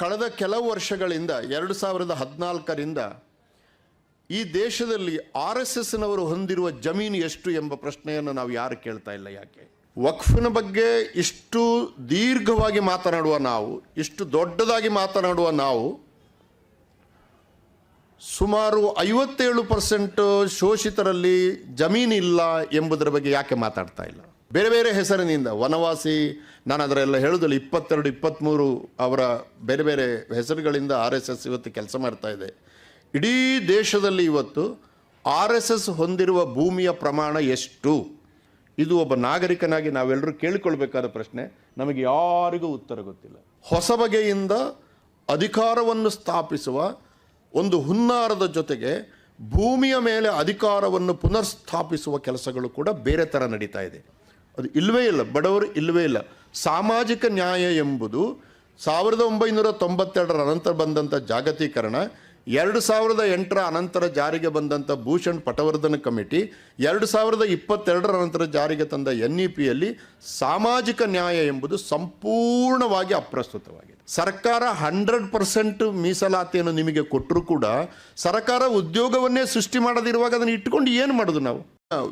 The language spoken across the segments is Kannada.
ಕಳೆದ ಕೆಲವು ವರ್ಷಗಳಿಂದ, ಎರಡು ಸಾವಿರದ ಹದಿನಾಲ್ಕರಿಂದ ಈ ದೇಶದಲ್ಲಿ ಆರ್ ಎಸ್ ಎಸ್ನವರು ಹೊಂದಿರುವ ಜಮೀನು ಎಷ್ಟು ಎಂಬ ಪ್ರಶ್ನೆಯನ್ನು ನಾವು ಯಾರು ಕೇಳ್ತಾ ಇಲ್ಲ ಯಾಕೆ? ವಕ್ಫಿನ ಬಗ್ಗೆ ಇಷ್ಟು ದೀರ್ಘವಾಗಿ ಮಾತನಾಡುವ ನಾವು, ಇಷ್ಟು ದೊಡ್ಡದಾಗಿ ಮಾತನಾಡುವ ನಾವು ಸುಮಾರು ಐವತ್ತೇಳು ಪರ್ಸೆಂಟ್ ಶೋಷಿತರಲ್ಲಿ ಜಮೀನಿಲ್ಲ ಎಂಬುದರ ಬಗ್ಗೆ ಯಾಕೆ ಮಾತಾಡ್ತಾ ಇಲ್ಲ? ಬೇರೆ ಬೇರೆ ಹೆಸರಿನಿಂದ ವನವಾಸಿ, ನಾನು ಅದರೆಲ್ಲ ಹೇಳೋದಿಲ್ಲ ಇಪ್ಪತ್ತೆರಡು, ಇಪ್ಪತ್ತ್ಮೂರು ಅವರ ಬೇರೆ ಬೇರೆ ಹೆಸರುಗಳಿಂದ ಆರ್ ಎಸ್ ಎಸ್ ಇವತ್ತು ಕೆಲಸ ಮಾಡ್ತಾ ಇದೆ. ಇಡೀ ದೇಶದಲ್ಲಿ ಇವತ್ತು ಆರ್ ಎಸ್ ಎಸ್ ಹೊಂದಿರುವ ಭೂಮಿಯ ಪ್ರಮಾಣ ಎಷ್ಟು? ಇದು ಒಬ್ಬ ನಾಗರಿಕನಾಗಿ ನಾವೆಲ್ಲರೂ ಕೇಳಿಕೊಳ್ಬೇಕಾದ ಪ್ರಶ್ನೆ. ನಮಗೆ ಯಾರಿಗೂ ಉತ್ತರ ಗೊತ್ತಿಲ್ಲ. ಹೊಸ ಬಗೆಯಿಂದ ಅಧಿಕಾರವನ್ನು ಸ್ಥಾಪಿಸುವ ಒಂದು ಹುನ್ನಾರದ ಜೊತೆಗೆ ಭೂಮಿಯ ಮೇಲೆ ಅಧಿಕಾರವನ್ನು ಪುನರ್ಸ್ಥಾಪಿಸುವ ಕೆಲಸಗಳು ಕೂಡ ಬೇರೆ ಥರ ನಡೀತಾ ಇದೆ. ಅದು ಇಲ್ಲವೇ ಇಲ್ಲ, ಬಡವರು ಇಲ್ಲವೇ ಇಲ್ಲ. ಸಾಮಾಜಿಕ ನ್ಯಾಯ ಎಂಬುದು ಸಾವಿರದ ಒಂಬೈನೂರ ತೊಂಬತ್ತೆರಡರ ಅನಂತರ ಬಂದಂಥ ಜಾಗತೀಕರಣ, ಎರಡು ಸಾವಿರದ ಎಂಟರ ಅನಂತರ ಜಾರಿಗೆ ಬಂದಂಥ ಭೂಷಣ್ ಪಟವರ್ಧನ ಕಮಿಟಿ, ಎರಡು ಸಾವಿರದ ಇಪ್ಪತ್ತೆರಡರ ನಂತರ ಜಾರಿಗೆ ತಂದ ಎನ್ ಇ ಪಿಯಲ್ಲಿ ಸಾಮಾಜಿಕ ನ್ಯಾಯ ಎಂಬುದು ಸಂಪೂರ್ಣವಾಗಿ ಅಪ್ರಸ್ತುತವಾಗಿದೆ. ಸರ್ಕಾರ ಹಂಡ್ರೆಡ್ ಪರ್ಸೆಂಟ್ ಮೀಸಲಾತಿಯನ್ನು ನಿಮಗೆ ಕೊಟ್ಟರೂ ಕೂಡ ಸರ್ಕಾರ ಉದ್ಯೋಗವನ್ನೇ ಸೃಷ್ಟಿ ಮಾಡದಿರುವಾಗ ಅದನ್ನು ಇಟ್ಟುಕೊಂಡು ಏನು ಮಾಡೋದು ನಾವು?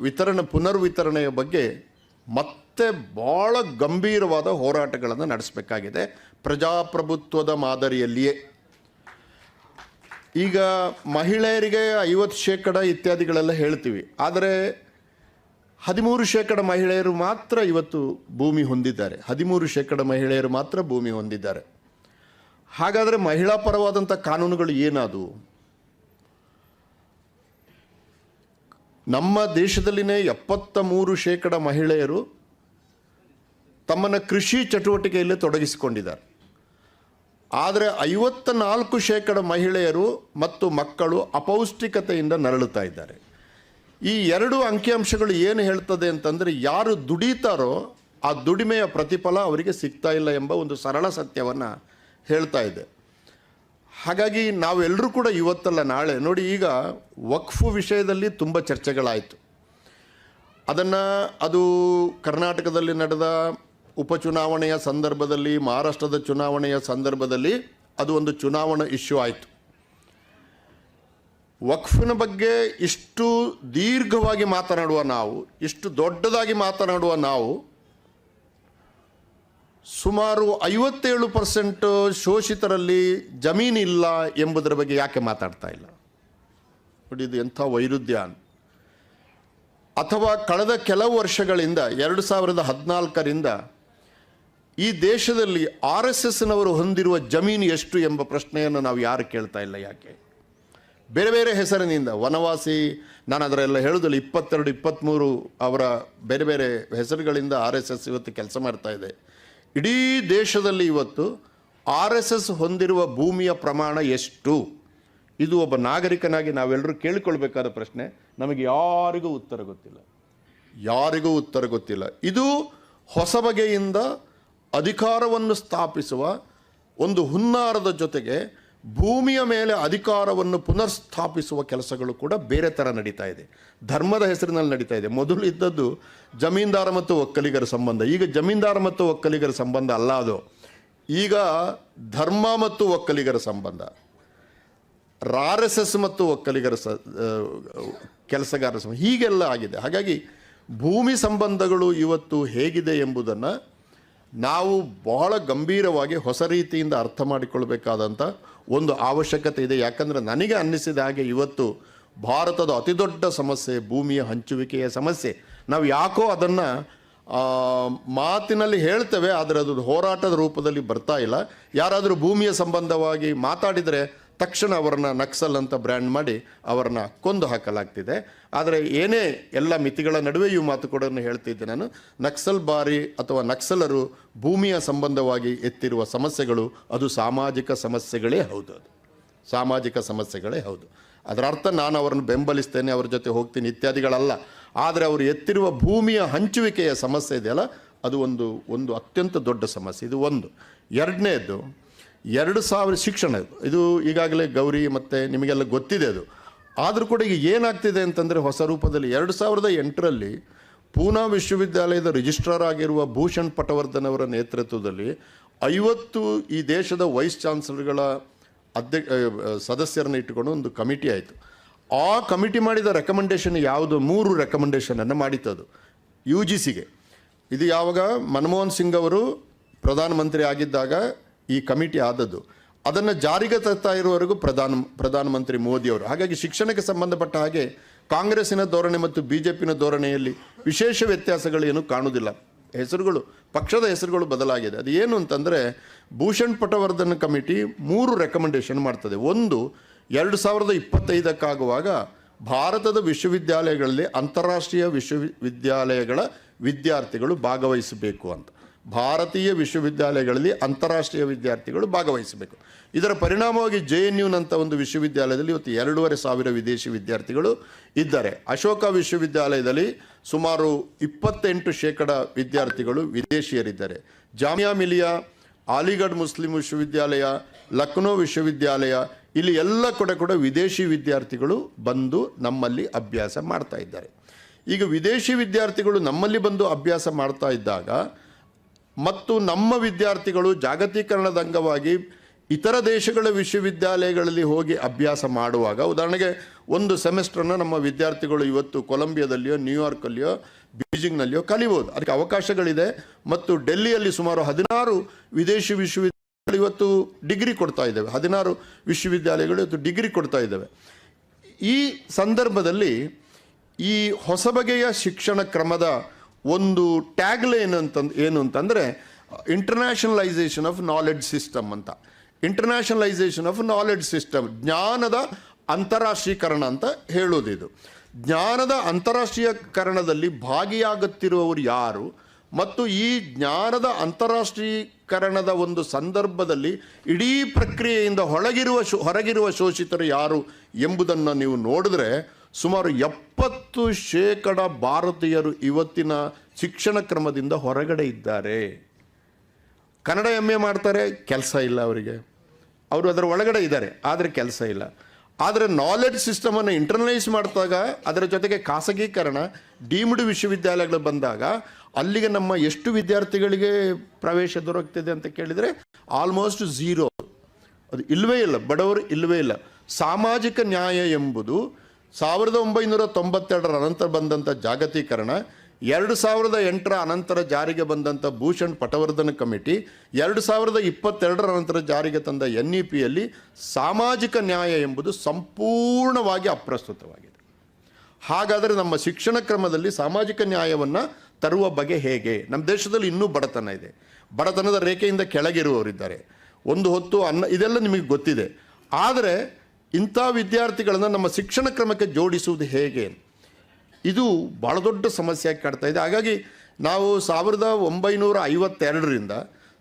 ವಿತರಣೆ, ಪುನರ್ವಿತರಣೆಯ ಬಗ್ಗೆ ಮತ್ತೆ ಭಾಳ ಗಂಭೀರವಾದ ಹೋರಾಟಗಳನ್ನು ನಡೆಸಬೇಕಾಗಿದೆ. ಪ್ರಜಾಪ್ರಭುತ್ವದ ಮಾದರಿಯಲ್ಲಿಯೇ. ಈಗ ಮಹಿಳೆಯರಿಗೆ ಐವತ್ತು ಶೇಕಡ ಇತ್ಯಾದಿಗಳೆಲ್ಲ ಹೇಳ್ತೀವಿ. ಆದರೆ ಹದಿಮೂರು ಶೇಕಡ ಮಹಿಳೆಯರು ಮಾತ್ರ ಇವತ್ತು ಭೂಮಿ ಹೊಂದಿದ್ದಾರೆ. ಹದಿಮೂರು ಶೇಕಡ ಮಹಿಳೆಯರು ಮಾತ್ರ ಭೂಮಿ ಹೊಂದಿದ್ದಾರೆ. ಹಾಗಾದರೆ ಮಹಿಳಾ ಪರವಾದಂಥ ಕಾನೂನುಗಳು ಏನದು ನಮ್ಮ ದೇಶದಲ್ಲಿನೇ ಎಪ್ಪತ್ತ ಮೂರು ಶೇಕಡ ಮಹಿಳೆಯರು ತಮ್ಮನ್ನು ಕೃಷಿ ಚಟುವಟಿಕೆಯಲ್ಲಿ ತೊಡಗಿಸಿಕೊಂಡಿದ್ದಾರೆ. ಆದರೆ ಐವತ್ತ ನಾಲ್ಕು ಶೇಕಡ ಮಹಿಳೆಯರು ಮತ್ತು ಮಕ್ಕಳು ಅಪೌಷ್ಟಿಕತೆಯಿಂದ ನರಳುತ್ತಾ ಇದ್ದಾರೆ. ಈ ಎರಡು ಅಂಕಿಅಂಶಗಳು ಏನು ಹೇಳ್ತದೆ ಅಂತಂದರೆ ಯಾರು ದುಡಿತಾರೋ ಆ ದುಡಿಮೆಯ ಪ್ರತಿಫಲ ಅವರಿಗೆ ಸಿಗ್ತಾ ಇಲ್ಲ ಎಂಬ ಒಂದು ಸರಳ ಸತ್ಯವನ್ನು ಹೇಳ್ತಾ ಇದೆ. ಹಾಗಾಗಿ ನಾವೆಲ್ಲರೂ ಕೂಡ ಇವತ್ತಲ್ಲ ನಾಳೆ, ನೋಡಿ ಈಗ ವಕ್ಫು ವಿಷಯದಲ್ಲಿ ತುಂಬ ಚರ್ಚೆಗಳಾಯಿತು. ಅದನ್ನು ಅದು ಕರ್ನಾಟಕದಲ್ಲಿ ನಡೆದ ಉಪಚುನಾವಣೆಯ ಸಂದರ್ಭದಲ್ಲಿ, ಮಹಾರಾಷ್ಟ್ರದ ಚುನಾವಣೆಯ ಸಂದರ್ಭದಲ್ಲಿ ಅದು ಒಂದು ಚುನಾವಣಾ ಇಶ್ಯೂ ಆಯಿತು. ವಕ್ಫಿನ ಬಗ್ಗೆ ಇಷ್ಟು ದೀರ್ಘವಾಗಿ ಮಾತನಾಡುವ ನಾವು, ಇಷ್ಟು ದೊಡ್ಡದಾಗಿ ಮಾತನಾಡುವ ನಾವು ಸುಮಾರು ಐವತ್ತೇಳು ಪರ್ಸೆಂಟ್ ಶೋಷಿತರಲ್ಲಿ ಜಮೀನಿಲ್ಲ ಎಂಬುದರ ಬಗ್ಗೆ ಯಾಕೆ ಮಾತಾಡ್ತಾ ಇಲ್ಲ? ನೋಡಿ ಇದು ಎಂಥ ವೈರುಧ್ಯ. ಅಥವಾ ಕಳೆದ ಕೆಲವು ವರ್ಷಗಳಿಂದ, ಎರಡು ಸಾವಿರದ ಹದಿನಾಲ್ಕರಿಂದ ಈ ದೇಶದಲ್ಲಿ ಆರ್ ಎಸ್ ಎಸ್ನವರು ಹೊಂದಿರುವ ಜಮೀನು ಎಷ್ಟು ಎಂಬ ಪ್ರಶ್ನೆಯನ್ನು ನಾವು ಯಾರು ಕೇಳ್ತಾ ಇಲ್ಲ ಯಾಕೆ? ಬೇರೆ ಬೇರೆ ಹೆಸರಿನಿಂದ, ವನವಾಸಿ, ನಾನು ಅದರೆಲ್ಲ ಹೇಳೋದಿಲ್ಲ ಇಪ್ಪತ್ತೆರಡು, ಇಪ್ಪತ್ತ್ಮೂರು ಅವರ ಬೇರೆ ಬೇರೆ ಹೆಸರುಗಳಿಂದ ಆರ್ ಎಸ್ ಎಸ್ ಇವತ್ತು ಕೆಲಸ ಮಾಡ್ತಾ ಇದೆ. ಇಡೀ ದೇಶದಲ್ಲಿ ಇವತ್ತು ಆರ್ ಎಸ್ ಎಸ್ ಹೊಂದಿರುವ ಭೂಮಿಯ ಪ್ರಮಾಣ ಎಷ್ಟು? ಇದು ಒಬ್ಬ ನಾಗರಿಕನಾಗಿ ನಾವೆಲ್ಲರೂ ಕೇಳಿಕೊಳ್ಬೇಕಾದ ಪ್ರಶ್ನೆ. ನಮಗೆ ಯಾರಿಗೂ ಉತ್ತರ ಗೊತ್ತಿಲ್ಲ. ಯಾರಿಗೂ ಉತ್ತರ ಗೊತ್ತಿಲ್ಲ. ಇದು ಹೊಸ ಬಗೆಯಿಂದ ಅಧಿಕಾರವನ್ನು ಸ್ಥಾಪಿಸುವ ಒಂದು ಹುನ್ನಾರದ ಜೊತೆಗೆ ಭೂಮಿಯ ಮೇಲೆ ಅಧಿಕಾರವನ್ನು ಪುನರ್ಸ್ಥಾಪಿಸುವ ಕೆಲಸಗಳು ಕೂಡ ಬೇರೆ ಥರ ನಡೀತಾ ಇದೆ. ಧರ್ಮದ ಹೆಸರಿನಲ್ಲಿ ನಡೀತಾ ಇದೆ. ಮೊದಲು ಇದ್ದದ್ದು ಜಮೀನ್ದಾರ ಮತ್ತು ಒಕ್ಕಲಿಗರ ಸಂಬಂಧ. ಈಗ ಜಮೀನ್ದಾರ ಮತ್ತು ಒಕ್ಕಲಿಗರ ಸಂಬಂಧ ಅಲ್ಲ ಅದು. ಈಗ ಧರ್ಮ ಮತ್ತು ಒಕ್ಕಲಿಗರ ಸಂಬಂಧ. ಆರ್ ಎಸ್ ಎಸ್ ಮತ್ತು ಒಕ್ಕಲಿಗರ ಸ ಕೆಲಸಗಾರರ ಸಂಬಂಧ. ಹೀಗೆಲ್ಲ ಆಗಿದೆ. ಹಾಗಾಗಿ ಭೂಮಿ ಸಂಬಂಧಗಳು ಇವತ್ತು ಹೇಗಿದೆ ಎಂಬುದನ್ನು ನಾವು ಬಹಳ ಗಂಭೀರವಾಗಿ ಹೊಸ ರೀತಿಯಿಂದ ಅರ್ಥ ಮಾಡಿಕೊಳ್ಬೇಕಾದಂಥ ಒಂದು ಅವಶ್ಯಕತೆ ಇದೆ. ಯಾಕಂದರೆ ನನಗೆ ಅನ್ನಿಸಿದ ಹಾಗೆ ಇವತ್ತು ಭಾರತದ ಅತಿದೊಡ್ಡ ಸಮಸ್ಯೆ, ಭೂಮಿಯ ಹಂಚುವಿಕೆಯ ಸಮಸ್ಯೆ. ನಾವು ಯಾಕೋ ಅದನ್ನು ಮಾತಿನಲ್ಲಿ ಹೇಳ್ತೇವೆ, ಆದರೆ ಅದು ಹೋರಾಟದ ರೂಪದಲ್ಲಿ ಬರ್ತಾ ಇಲ್ಲ. ಯಾರಾದರೂ ಭೂಮಿಯ ಸಂಬಂಧವಾಗಿ ಮಾತಾಡಿದರೆ ತಕ್ಷಣ ಅವರನ್ನು ನಕ್ಸಲ್ ಅಂತ ಬ್ರ್ಯಾಂಡ್ ಮಾಡಿ ಅವರನ್ನ ಕೊಂದು ಹಾಕಲಾಗ್ತಿದೆ. ಆದರೆ ಏನೇ ಎಲ್ಲ ಮಿತಿಗಳ ನಡುವೆಯೂ ಮಾತು ಕೂಡ ಹೇಳ್ತಿದ್ದೆ ನಾನು, ನಕ್ಸಲ್ ಬಾರಿ ಅಥವಾ ನಕ್ಸಲರು ಭೂಮಿಯ ಸಂಬಂಧವಾಗಿ ಎತ್ತಿರುವ ಸಮಸ್ಯೆಗಳು ಅದು ಸಾಮಾಜಿಕ ಸಮಸ್ಯೆಗಳೇ ಹೌದು ಅದು. ಸಾಮಾಜಿಕ ಸಮಸ್ಯೆಗಳೇ ಹೌದು. ಅದರ ಅರ್ಥ ನಾನು ಅವರನ್ನು ಬೆಂಬಲಿಸ್ತೇನೆ, ಅವ್ರ ಜೊತೆ ಹೋಗ್ತೀನಿ ಇತ್ಯಾದಿಗಳಲ್ಲ. ಆದರೆ ಅವರು ಎತ್ತಿರುವ ಭೂಮಿಯ ಹಂಚುವಿಕೆಯ ಸಮಸ್ಯೆ ಇದೆಯಲ್ಲ, ಅದು ಒಂದು ಒಂದು ಅತ್ಯಂತ ದೊಡ್ಡ ಸಮಸ್ಯೆ. ಇದು ಒಂದು. ಎರಡನೇದು ಎರಡು ಸಾವಿರ ಶಿಕ್ಷಣ. ಇದು. ಈಗಾಗಲೇ ಗೌರಿ ಮತ್ತು ನಿಮಗೆಲ್ಲ ಗೊತ್ತಿದೆ ಅದು. ಆದರೂ ಕೂಡ ಈಗ ಏನಾಗ್ತಿದೆ ಅಂತಂದರೆ ಹೊಸ ರೂಪದಲ್ಲಿ ಎರಡು ಸಾವಿರದ ಎಂಟರಲ್ಲಿ ಪೂನಾ ವಿಶ್ವವಿದ್ಯಾಲಯದ ರಿಜಿಸ್ಟ್ರಾರ್ ಆಗಿರುವ ಭೂಷಣ್ ಪಟವರ್ಧನ್ ಅವರ ನೇತೃತ್ವದಲ್ಲಿ ಐವತ್ತು ಈ ದೇಶದ ವೈಸ್ ಚಾನ್ಸಲರ್ಗಳ ಅಧ್ಯಕ್ಷ ಸದಸ್ಯರನ್ನು ಇಟ್ಟುಕೊಂಡು ಒಂದು ಕಮಿಟಿ ಆಯಿತು. ಆ ಕಮಿಟಿ ಮಾಡಿದ ರೆಕಮೆಂಡೇಷನ್ ಯಾವುದು? ಮೂರು ರೆಕಮೆಂಡೇಶನನ್ನು ಮಾಡಿತ್ತದು ಯು ಜಿ ಸಿಗೆ ಇದು ಯಾವಾಗ? ಮನಮೋಹನ್ ಸಿಂಗ್ ಅವರು ಪ್ರಧಾನಮಂತ್ರಿ ಆಗಿದ್ದಾಗ ಈ ಕಮಿಟಿ ಆದದ್ದು. ಅದನ್ನು ಜಾರಿಗೆ ತರ್ತಾ ಇರುವವರೆಗೂ ಪ್ರಧಾನ, ಪ್ರಧಾನಮಂತ್ರಿ ಮೋದಿಯವರು ಹಾಗಾಗಿ ಶಿಕ್ಷಣಕ್ಕೆ ಸಂಬಂಧಪಟ್ಟ ಹಾಗೆ ಕಾಂಗ್ರೆಸ್ಸಿನ ಧೋರಣೆ ಮತ್ತು ಬಿ ಜೆ ಪಿನ ಧೋರಣೆಯಲ್ಲಿ ವಿಶೇಷ ವ್ಯತ್ಯಾಸಗಳೇನು ಕಾಣುವುದಿಲ್ಲ. ಹೆಸರುಗಳು, ಪಕ್ಷದ ಹೆಸರುಗಳು ಬದಲಾಗಿದೆ. ಅದು ಏನು ಅಂತಂದರೆ ಭೂಷಣ್ ಪಟವರ್ಧನ್ ಕಮಿಟಿ ಮೂರು ರೆಕಮೆಂಡೇಶನ್ ಮಾಡ್ತದೆ. ಒಂದು, ಎರಡು ಸಾವಿರದ ಇಪ್ಪತ್ತೈದಕ್ಕಾಗುವಾಗ ಭಾರತದ ವಿಶ್ವವಿದ್ಯಾಲಯಗಳಲ್ಲಿ ಅಂತಾರಾಷ್ಟ್ರೀಯ ವಿಶ್ವವಿದ್ಯಾಲಯಗಳ ವಿದ್ಯಾರ್ಥಿಗಳು ಭಾಗವಹಿಸಬೇಕು ಅಂತ. ಭಾರತೀಯ ವಿಶ್ವವಿದ್ಯಾಲಯಗಳಲ್ಲಿ ಅಂತಾರಾಷ್ಟ್ರೀಯ ವಿದ್ಯಾರ್ಥಿಗಳು ಭಾಗವಹಿಸಬೇಕು. ಇದರ ಪರಿಣಾಮವಾಗಿ ಜೆ ಎನ್ ಯುನಂಥ ಒಂದು ವಿಶ್ವವಿದ್ಯಾಲಯದಲ್ಲಿ ಇವತ್ತು ಎರಡೂವರೆ ಸಾವಿರ ವಿದೇಶಿ ವಿದ್ಯಾರ್ಥಿಗಳು ಇದ್ದಾರೆ. ಅಶೋಕ ವಿಶ್ವವಿದ್ಯಾಲಯದಲ್ಲಿ ಸುಮಾರು ಇಪ್ಪತ್ತೆಂಟು ಶೇಕಡ ವಿದ್ಯಾರ್ಥಿಗಳು ವಿದೇಶಿಯರಿದ್ದಾರೆ. ಜಾಮಿಯಾ ಮಿಲಿಯಾ, ಅಲಿಗಢ್ ಮುಸ್ಲಿಂ ವಿಶ್ವವಿದ್ಯಾಲಯ, ಲಕ್ನೋ ವಿಶ್ವವಿದ್ಯಾಲಯ, ಇಲ್ಲಿ ಎಲ್ಲ ಕಡೆ ಕೂಡ ವಿದೇಶಿ ವಿದ್ಯಾರ್ಥಿಗಳು ಬಂದು ನಮ್ಮಲ್ಲಿ ಅಭ್ಯಾಸ ಮಾಡ್ತಾ ಇದ್ದಾರೆ. ಈಗ ವಿದೇಶಿ ವಿದ್ಯಾರ್ಥಿಗಳು ನಮ್ಮಲ್ಲಿ ಬಂದು ಅಭ್ಯಾಸ ಮಾಡ್ತಾ ಇದ್ದಾಗ ಮತ್ತು ನಮ್ಮ ವಿದ್ಯಾರ್ಥಿಗಳು ಜಾಗತೀಕರಣದ ಅಂಗವಾಗಿ ಇತರ ದೇಶಗಳ ವಿಶ್ವವಿದ್ಯಾಲಯಗಳಲ್ಲಿ ಹೋಗಿ ಅಭ್ಯಾಸ ಮಾಡುವಾಗ, ಉದಾಹರಣೆಗೆ ಒಂದು ಸೆಮೆಸ್ಟರ್ನ ನಮ್ಮ ವಿದ್ಯಾರ್ಥಿಗಳು ಇವತ್ತು ಕೊಲಂಬಿಯಾದಲ್ಲಿಯೋ, ನ್ಯೂಯಾರ್ಕಲ್ಲಿಯೋ, ಬೀಜಿಂಗ್ನಲ್ಲಿಯೋ ಕಲಿಬೋದು. ಅದಕ್ಕೆ ಅವಕಾಶಗಳಿದೆ ಮತ್ತು ಡೆಲ್ಲಿಯಲ್ಲಿ ಸುಮಾರು ಹದಿನಾರು ವಿದೇಶಿ ವಿಶ್ವವಿದ್ಯಾಲಯಗಳು ಇವತ್ತು ಡಿಗ್ರಿ ಕೊಡ್ತಾ ಇದ್ದಾವೆ. ಹದಿನಾರು ವಿಶ್ವವಿದ್ಯಾಲಯಗಳು ಇವತ್ತು ಡಿಗ್ರಿ ಕೊಡ್ತಾ ಇದ್ದಾವೆ. ಈ ಸಂದರ್ಭದಲ್ಲಿ ಈ ಹೊಸ ಬಗೆಯ ಶಿಕ್ಷಣ ಕ್ರಮದ ಒಂದು ಟ್ಯಾಗ್ಲೈನ್ ಅಂತ, ಏನು ಅಂತಂದರೆ ಇಂಟರ್ನ್ಯಾಷನಲೈಸೇಷನ್ ಆಫ್ ನಾಲೆಡ್ಜ್ ಸಿಸ್ಟಮ್ ಅಂತ. ಇಂಟರ್ನ್ಯಾಷನಲೈಸೇಷನ್ ಆಫ್ ನಾಲೆಡ್ಜ್ ಸಿಸ್ಟಮ್ ಜ್ಞಾನದ ಅಂತಾರಾಷ್ಟ್ರೀಕರಣ ಅಂತ ಹೇಳೋದಿದು. ಜ್ಞಾನದ ಅಂತಾರಾಷ್ಟ್ರೀಯಕರಣದಲ್ಲಿ ಭಾಗಿಯಾಗುತ್ತಿರುವವರು ಯಾರು? ಮತ್ತು ಈ ಜ್ಞಾನದ ಅಂತಾರಾಷ್ಟ್ರೀಕರಣದ ಒಂದು ಸಂದರ್ಭದಲ್ಲಿ ಇಡೀ ಪ್ರಕ್ರಿಯೆಯಿಂದ ಹೊರಗಿರುವ ಶೋ, ಹೊರಗಿರುವ ಶೋಷಿತರು ಯಾರು ಎಂಬುದನ್ನು ನೀವು ನೋಡಿದ್ರೆ ಸುಮಾರು ಎಪ್ಪತ್ತು ಶೇಕಡ ಭಾರತೀಯರು ಇವತ್ತಿನ ಶಿಕ್ಷಣ ಕ್ರಮದಿಂದ ಹೊರಗಡೆ ಇದ್ದಾರೆ. ಕನ್ನಡ ಎಂ ಎ ಮಾಡ್ತಾರೆ, ಕೆಲಸ ಇಲ್ಲ ಅವರಿಗೆ. ಅವರು ಅದರ ಒಳಗಡೆ ಇದ್ದಾರೆ, ಆದರೆ ಕೆಲಸ ಇಲ್ಲ. ಆದರೆ ನಾಲೆಡ್ಜ್ ಸಿಸ್ಟಮನ್ನು ಇಂಟರ್ನಲೈಸ್ ಮಾಡಿದಾಗ ಅದರ ಜೊತೆಗೆ ಖಾಸಗೀಕರಣ ಡೀಮ್ಡ್ ವಿಶ್ವವಿದ್ಯಾಲಯಗಳು ಬಂದಾಗ, ಅಲ್ಲಿಗೆ ನಮ್ಮ ಎಷ್ಟು ವಿದ್ಯಾರ್ಥಿಗಳಿಗೆ ಪ್ರವೇಶ ದೊರಕ್ತಿದೆ ಅಂತ ಕೇಳಿದರೆ ಆಲ್ಮೋಸ್ಟ್ ಝೀರೋ ಅದು ಇಲ್ಲವೇ ಇಲ್ಲ, ಬಡವರು ಇಲ್ಲವೇ ಇಲ್ಲ. ಸಾಮಾಜಿಕ ನ್ಯಾಯ ಎಂಬುದು ಸಾವಿರದ ಒಂಬೈನೂರ ತೊಂಬತ್ತೆರಡರ ಅನಂತರ ಬಂದಂಥ ಜಾಗತೀಕರಣ, ಎರಡು ಸಾವಿರದ ಎಂಟರ ಅನಂತರ ಜಾರಿಗೆ ಬಂದಂಥ ಭೂಷಣ್ ಪಟವರ್ಧನ ಕಮಿಟಿ, ಎರಡು ಸಾವಿರದ ಇಪ್ಪತ್ತೆರಡರ ನಂತರ ಜಾರಿಗೆ ತಂದ ಎನ್ ಇ ಪಿಯಲ್ಲಿ ಸಾಮಾಜಿಕ ನ್ಯಾಯ ಎಂಬುದು ಸಂಪೂರ್ಣವಾಗಿ ಅಪ್ರಸ್ತುತವಾಗಿದೆ. ಹಾಗಾದರೆ ನಮ್ಮ ಶಿಕ್ಷಣ ಕ್ರಮದಲ್ಲಿ ಸಾಮಾಜಿಕ ನ್ಯಾಯವನ್ನು ತರುವ ಬಗೆ ಹೇಗೆ? ನಮ್ಮ ದೇಶದಲ್ಲಿ ಇನ್ನೂ ಬಡತನ ಇದೆ. ಬಡತನದ ರೇಖೆಯಿಂದ ಕೆಳಗಿರುವವರಿದ್ದಾರೆ. ಒಂದು ಹೊತ್ತು ಅನ್ನ, ಇದೆಲ್ಲ ನಿಮಗೆ ಗೊತ್ತಿದೆ. ಆದರೆ ಇಂಥ ವಿದ್ಯಾರ್ಥಿಗಳನ್ನು ನಮ್ಮ ಶಿಕ್ಷಣ ಕ್ರಮಕ್ಕೆ ಜೋಡಿಸುವುದು ಹೇಗೆ? ಇದು ಭಾಳ ದೊಡ್ಡ ಸಮಸ್ಯೆಯಾಗಿ ಕಾಡ್ತಾ ಇದೆ. ಹಾಗಾಗಿ ನಾವು ಸಾವಿರದ ಒಂಬೈನೂರ ಐವತ್ತೆರಡರಿಂದ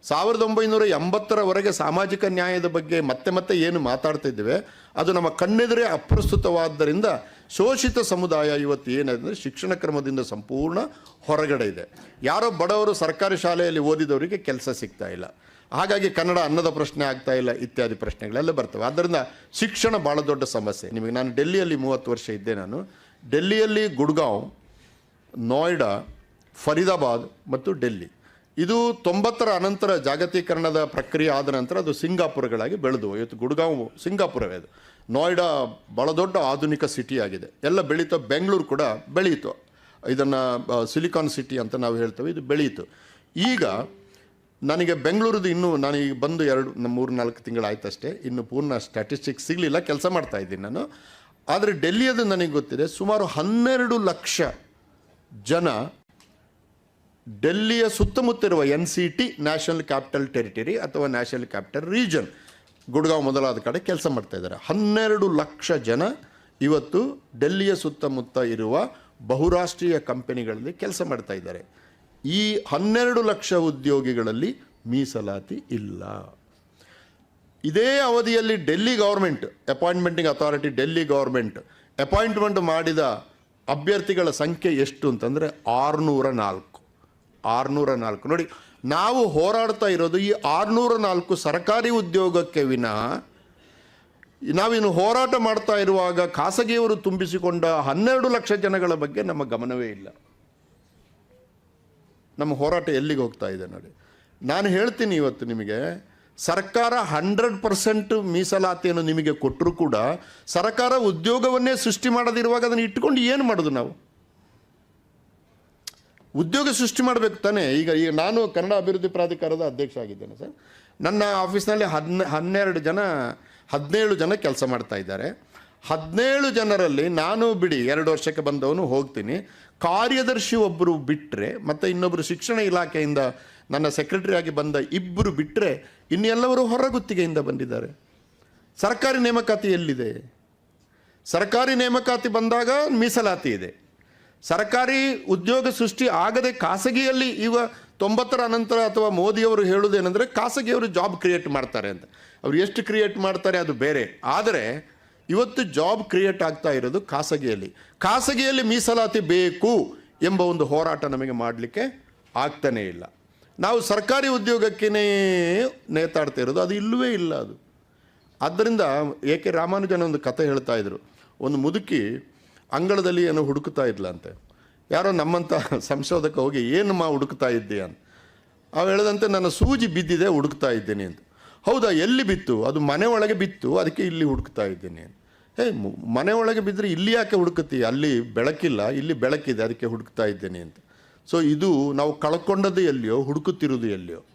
ಸಾವಿರದ ಒಂಬೈನೂರ ಎಂಬತ್ತರವರೆಗೆ ಸಾಮಾಜಿಕ ನ್ಯಾಯದ ಬಗ್ಗೆ ಮತ್ತೆ ಮತ್ತೆ ಏನು ಮಾತಾಡ್ತಿದ್ದೇವೆ ಅದು ನಮ್ಮ ಕಣ್ಣೆದುರೇ ಅಪ್ರಸ್ತುತವಾದ್ದರಿಂದ ಶೋಷಿತ ಸಮುದಾಯ ಇವತ್ತು ಏನಾದರೆ ಶಿಕ್ಷಣ ಕ್ರಮದಿಂದ ಸಂಪೂರ್ಣ ಹೊರಗಡೆ ಇದೆ. ಯಾರೋ ಬಡವರು ಸರ್ಕಾರಿ ಶಾಲೆಯಲ್ಲಿ ಓದಿದವರಿಗೆ ಕೆಲಸ ಸಿಗ್ತಾ ಇಲ್ಲ. ಹಾಗಾಗಿ ಕನ್ನಡ ಅನ್ನದ ಪ್ರಶ್ನೆ ಆಗ್ತಾ ಇಲ್ಲ ಇತ್ಯಾದಿ ಪ್ರಶ್ನೆಗಳೆಲ್ಲ ಬರ್ತವೆ. ಆದ್ದರಿಂದ ಶಿಕ್ಷಣ ಭಾಳ ದೊಡ್ಡ ಸಮಸ್ಯೆ. ನಿಮಗೆ ನಾನು ಡೆಲ್ಲಿಯಲ್ಲಿ ಮೂವತ್ತು ವರ್ಷ ಇದ್ದೆ ನಾನು. ಡೆಲ್ಲಿಯಲ್ಲಿ ಗುಡ್ಗಾಂವ್, ನೋಯ್ಡಾ, ಫರೀದಾಬಾದ್ ಮತ್ತು ಡೆಲ್ಲಿ. ಇದು ತೊಂಬತ್ತರ ಅನಂತರ ಜಾಗತೀಕರಣದ ಪ್ರಕ್ರಿಯೆ ಆದ ನಂತರ ಅದು ಸಿಂಗಾಪುರಗಳಾಗಿ ಬೆಳೆದು ಇವತ್ತು ಗುಡ್ಗಾಂವ್ ಸಿಂಗಾಪುರವೇ ಅದು. ನೋಯ್ಡಾ ಭಾಳ ದೊಡ್ಡ ಆಧುನಿಕ ಸಿಟಿ ಆಗಿದೆ. ಎಲ್ಲ ಬೆಳೀತು. ಬೆಂಗಳೂರು ಕೂಡ ಬೆಳೀತು. ಇದನ್ನು ಸಿಲಿಕಾನ್ ಸಿಟಿ ಅಂತ ನಾವು ಹೇಳ್ತೇವೆ. ಇದು ಬೆಳೀತು. ಈಗ ನನಗೆ ಬೆಂಗಳೂರದ್ದು ಇನ್ನೂ ನಾನು ಈಗ ಬಂದು ಎರಡು ಮೂರು, ನಾಲ್ಕು ತಿಂಗಳಾಯ್ತಷ್ಟೇ. ಇನ್ನು ಪೂರ್ಣ ಸ್ಟ್ಯಾಟಿಸ್ಟಿಕ್ಸ್ ಸಿಗಲಿಲ್ಲ, ಕೆಲಸ ಮಾಡ್ತಾ ಇದ್ದೀನಿ ನಾನು. ಆದರೆ ಡೆಲ್ಲಿಯದು ನನಗೆ ಗೊತ್ತಿದೆ, ಸುಮಾರು ಹನ್ನೆರಡು ಲಕ್ಷ ಜನ ಡೆಲ್ಲಿಯ ಸುತ್ತಮುತ್ತ ಇರುವ N C T national capital territory ಅಥವಾ ನ್ಯಾಷನಲ್ ಕ್ಯಾಪಿಟಲ್ ರೀಜನ್ ಗುಡ್ಗಾಂವ್ ಮೊದಲಾದ ಕಡೆ ಕೆಲಸ ಮಾಡ್ತಾ ಇದ್ದಾರೆ. ಹನ್ನೆರಡು ಲಕ್ಷ ಜನ ಇವತ್ತು ಡೆಲ್ಲಿಯ ಸುತ್ತಮುತ್ತ ಇರುವ ಬಹುರಾಷ್ಟ್ರೀಯ ಕಂಪನಿಗಳಲ್ಲಿ ಕೆಲಸ ಮಾಡ್ತಾ ಇದ್ದಾರೆ. ಈ ಹನ್ನೆರಡು ಲಕ್ಷ ಉದ್ಯೋಗಿಗಳಲ್ಲಿ ಮೀಸಲಾತಿ ಇಲ್ಲ. ಇದೇ ಅವಧಿಯಲ್ಲಿ Delhi government, appointing authority Delhi government appointment ಮಾಡಿದ ಅಭ್ಯರ್ಥಿಗಳ ಸಂಖ್ಯೆ ಎಷ್ಟು ಅಂತಂದರೆ ಆರುನೂರ ನಾಲ್ಕು. ಆರುನೂರ ನಾಲ್ಕು. ನೋಡಿ, ನಾವು ಹೋರಾಡ್ತಾ ಇರೋದು ಈ ಆರುನೂರ ನಾಲ್ಕು ಸರ್ಕಾರಿ ಉದ್ಯೋಗಕ್ಕೆ ವಿನಃ ನಾವಿನ್ನು ಹೋರಾಟ ಮಾಡ್ತಾ ಇರುವಾಗ ಖಾಸಗಿಯವರು ತುಂಬಿಸಿಕೊಂಡ ಹನ್ನೆರಡು ಲಕ್ಷ ಜನಗಳ ಬಗ್ಗೆ ನಮ್ಮ ಗಮನವೇ ಇಲ್ಲ. ನಮ್ಮ ಹೋರಾಟ ಎಲ್ಲಿಗೆ ಹೋಗ್ತಾ ಇದೆ ನೋಡಿ. ನಾನು ಹೇಳ್ತೀನಿ ಇವತ್ತು ನಿಮಗೆ, ಸರ್ಕಾರ ಹಂಡ್ರೆಡ್ ಪರ್ಸೆಂಟ್ ಮೀಸಲಾತಿಯನ್ನು ನಿಮಗೆ ಕೊಟ್ಟರೂ ಕೂಡ ಸರ್ಕಾರ ಉದ್ಯೋಗವನ್ನೇ ಸೃಷ್ಟಿ ಮಾಡದಿರುವಾಗ ಅದನ್ನು ಇಟ್ಕೊಂಡು ಏನು ಮಾಡೋದು ನಾವು? ಉದ್ಯೋಗ ಸೃಷ್ಟಿ ಮಾಡಬೇಕು ತಾನೇ. ಈಗ ಈಗ ನಾನು ಕನ್ನಡ ಅಭಿವೃದ್ಧಿ ಪ್ರಾಧಿಕಾರದ ಅಧ್ಯಕ್ಷ ಆಗಿದ್ದೇನೆ ಸರ್. ನನ್ನ ಆಫೀಸ್ನಲ್ಲಿ ಹದಿನ, ಹನ್ನೆರಡು ಜನ, ಹದಿನೇಳು ಜನ ಕೆಲಸ ಮಾಡ್ತಾ ಇದ್ದಾರೆ. ಹದಿನೇಳು ಜನರಲ್ಲಿ ನಾನು ಬಿಡಿ, ಎರಡು ವರ್ಷಕ್ಕೆ ಬಂದವನು ಹೋಗ್ತೀನಿ. ಕಾರ್ಯದರ್ಶಿ ಒಬ್ಬರು ಬಿಟ್ಟರೆ ಮತ್ತು ಇನ್ನೊಬ್ಬರು ಶಿಕ್ಷಣ ಇಲಾಖೆಯಿಂದ ನನ್ನ ಸೆಕ್ರೆಟರಿಯಾಗಿ ಬಂದ ಇಬ್ಬರು ಬಿಟ್ಟರೆ ಇನ್ನೆಲ್ಲವರು ಹೊರಗುತ್ತಿಗೆಯಿಂದ ಬಂದಿದ್ದಾರೆ. ಸರ್ಕಾರಿ ನೇಮಕಾತಿ ಎಲ್ಲಿದೆ? ಸರ್ಕಾರಿ ನೇಮಕಾತಿ ಬಂದಾಗ ಮೀಸಲಾತಿ ಇದೆ. ಸರ್ಕಾರಿ ಉದ್ಯೋಗ ಸೃಷ್ಟಿ ಆಗದೆ ಖಾಸಗಿಯಲ್ಲಿ ಈಗ ತೊಂಬತ್ತರ ಅನಂತರ ಅಥವಾ ಮೋದಿಯವರು ಹೇಳುವುದೇನೆಂದರೆ ಖಾಸಗಿಯವರು ಜಾಬ್ ಕ್ರಿಯೇಟ್ ಮಾಡ್ತಾರೆ ಅಂತ. ಅವರು ಎಷ್ಟು ಕ್ರಿಯೇಟ್ ಮಾಡ್ತಾರೆ ಅದು ಬೇರೆ. ಆದರೆ ಇವತ್ತು ಜಾಬ್ ಕ್ರಿಯೇಟ್ ಆಗ್ತಾ ಇರೋದು ಖಾಸಗಿಯಲ್ಲಿ. ಖಾಸಗಿಯಲ್ಲಿ ಮೀಸಲಾತಿ ಬೇಕು ಎಂಬ ಒಂದು ಹೋರಾಟ ನಮಗೆ ಮಾಡಲಿಕ್ಕೆ ಆಗ್ತಾನೇ ಇಲ್ಲ. ನಾವು ಸರ್ಕಾರಿ ಉದ್ಯೋಗಕ್ಕೇ ನೇತಾಡ್ತಾ ಇರೋದು, ಅದು ಇಲ್ಲವೇ ಇಲ್ಲ ಅದು. ಆದ್ದರಿಂದ ಎ ಕೆ ರಾಮಾನುಜನ ಒಂದು ಕತೆ ಹೇಳ್ತಾ ಇದ್ರು. ಒಂದು ಮುದುಕಿ ಅಂಗಳದಲ್ಲಿ ಏನೋ ಹುಡುಕ್ತಾ ಇದ್ಲಂತೆ. ಯಾರೋ ನಮ್ಮಂಥ ಸಂಶೋಧಕ ಹೋಗಿ, ಏನು ಮಾ ಹುಡುಕ್ತಾ ಇದ್ದೀಯ? ಅಂತ. ಅವು ಹೇಳಿದಂತೆ, ನನ್ನ ಸೂಜಿ ಬಿದ್ದಿದೆ, ಹುಡುಕ್ತಾ ಇದ್ದೀನಿ ಅಂತ. ಹೌದಾ, ಎಲ್ಲಿ ಬಿತ್ತು? ಅದು ಮನೆ ಒಳಗೆ ಬಿತ್ತು, ಅದಕ್ಕೆ ಇಲ್ಲಿ ಹುಡುಕ್ತಾ ಇದ್ದೇನೆ ಹೇ ಮನೆ ಒಳಗೆ ಬಿದ್ದರೆ ಇಲ್ಲಿ ಯಾಕೆ ಹುಡುಕುತ್ತಿ ಅಲ್ಲಿ ಬೆಳಕಿಲ್ಲ, ಇಲ್ಲಿ ಬೆಳಕಿದೆ, ಅದಕ್ಕೆ ಹುಡುಕ್ತಾ ಇದ್ದೇನೆ ಅಂತ. ಸೊ ಇದು ನಾವು ಕಳ್ಕೊಂಡದ್ದು ಎಲ್ಲಿಯೋ, ಹುಡುಕುತ್ತಿರುವುದು ಎಲ್ಲಿಯೋ.